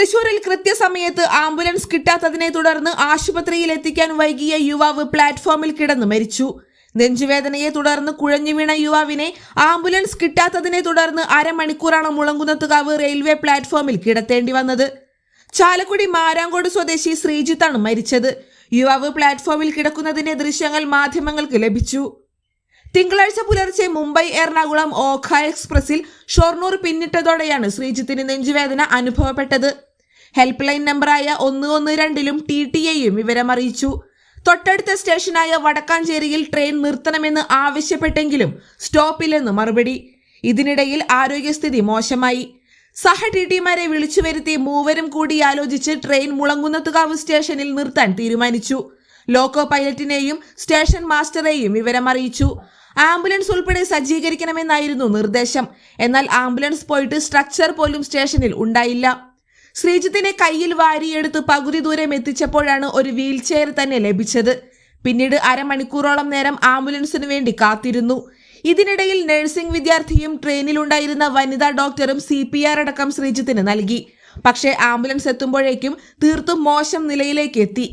തൃശൂരിൽ കൃത്യസമയത്ത് ആംബുലൻസ് കിട്ടാത്തതിനെ തുടർന്ന് ആശുപത്രിയിൽ എത്തിക്കാൻ വൈകിയ യുവാവ് പ്ലാറ്റ്ഫോമിൽ കിടന്നു മരിച്ചു. നെഞ്ചുവേദനയെ തുടർന്ന് കുഴഞ്ഞു വീണ യുവാവിനെ ആംബുലൻസ് കിട്ടാത്തതിനെ തുടർന്ന് അരമണിക്കൂറാണ് മുളങ്കുന്നത്തുകാവ് റെയിൽവേ പ്ലാറ്റ്ഫോമിൽ കിടത്തേണ്ടി വന്നത്. ചാലക്കുടി മാരാങ്കോട് സ്വദേശി ശ്രീജിത്താണ് മരിച്ചത്. യുവാവ് പ്ലാറ്റ്ഫോമിൽ കിടക്കുന്നതിന്റെ ദൃശ്യങ്ങൾ മാധ്യമങ്ങൾക്ക് ലഭിച്ചു. തിങ്കളാഴ്ച പുലർച്ചെ മുംബൈ എറണാകുളം ഓഖ എക്സ്പ്രസിൽ ഷൊർണൂർ പിന്നിട്ടതോടെയാണ് ശ്രീജിത്തിന് നെഞ്ചുവേദന അനുഭവപ്പെട്ടത്. ഹെൽപ്പ് ലൈൻ നമ്പറായ ഒന്ന് ഒന്ന് രണ്ടിലും ടി ടി എയും വിവരമറിയിച്ചു. തൊട്ടടുത്ത സ്റ്റേഷനായ വടക്കാഞ്ചേരിയിൽ ട്രെയിൻ നിർത്തണമെന്ന് ആവശ്യപ്പെട്ടെങ്കിലും സ്റ്റോപ്പില്ലെന്ന് മറുപടി. ഇതിനിടയിൽ ആരോഗ്യസ്ഥിതി മോശമായി. സഹ ടി ടിമാരെ വിളിച്ചു വരുത്തി മൂവരും കൂടി ആലോചിച്ച് ട്രെയിൻ മുളങ്കുന്നത്തുകാവ് സ്റ്റേഷനിൽ നിർത്താൻ തീരുമാനിച്ചു. ലോക്കോ പൈലറ്റിനെയും സ്റ്റേഷൻ മാസ്റ്ററെയും വിവരമറിയിച്ചു. ആംബുലൻസ് ഉൾപ്പെടെ സജ്ജീകരിക്കണമെന്നായിരുന്നു നിർദ്ദേശം. എന്നാൽ ആംബുലൻസ് പോയിട്ട് സ്ട്രക്ചർ പോലും സ്റ്റേഷനിൽ ഉണ്ടായില്ല. ശ്രീജിത്തിനെ കയ്യിൽ വാരിയെടുത്ത് പകുതി ദൂരം എത്തിച്ചപ്പോഴാണ് ഒരു വീൽ ചെയർ തന്നെ ലഭിച്ചത്. പിന്നീട് അരമണിക്കൂറോളം നേരം ആംബുലൻസിനു വേണ്ടി കാത്തിരുന്നു. ഇതിനിടയിൽ നഴ്സിംഗ് വിദ്യാർത്ഥിയും ട്രെയിനിലുണ്ടായിരുന്ന വനിതാ ഡോക്ടറും സി പി ആർ അടക്കം ശ്രീജിത്തിന് നൽകി. പക്ഷേ ആംബുലൻസ് എത്തുമ്പോഴേക്കും തീർത്തും മോശം നിലയിലേക്ക് എത്തി.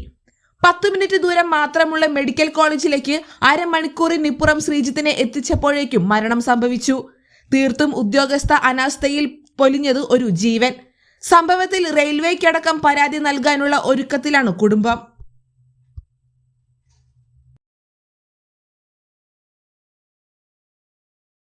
പത്ത് മിനിറ്റ് ദൂരം മാത്രമുള്ള മെഡിക്കൽ കോളേജിലേക്ക് അരമണിക്കൂറിനിപ്പുറം ശ്രീജിത്തിനെ എത്തിച്ചപ്പോഴേക്കും മരണം സംഭവിച്ചു. തീർത്തും ഉദ്യോഗസ്ഥ അനാസ്ഥയിൽ പൊലിഞ്ഞത് ഒരു ജീവൻ. സംഭവത്തിൽ റെയിൽവേക്കടക്കം പരാതി നൽകാനുള്ള ഒരുക്കത്തിലാണ് കുടുംബം.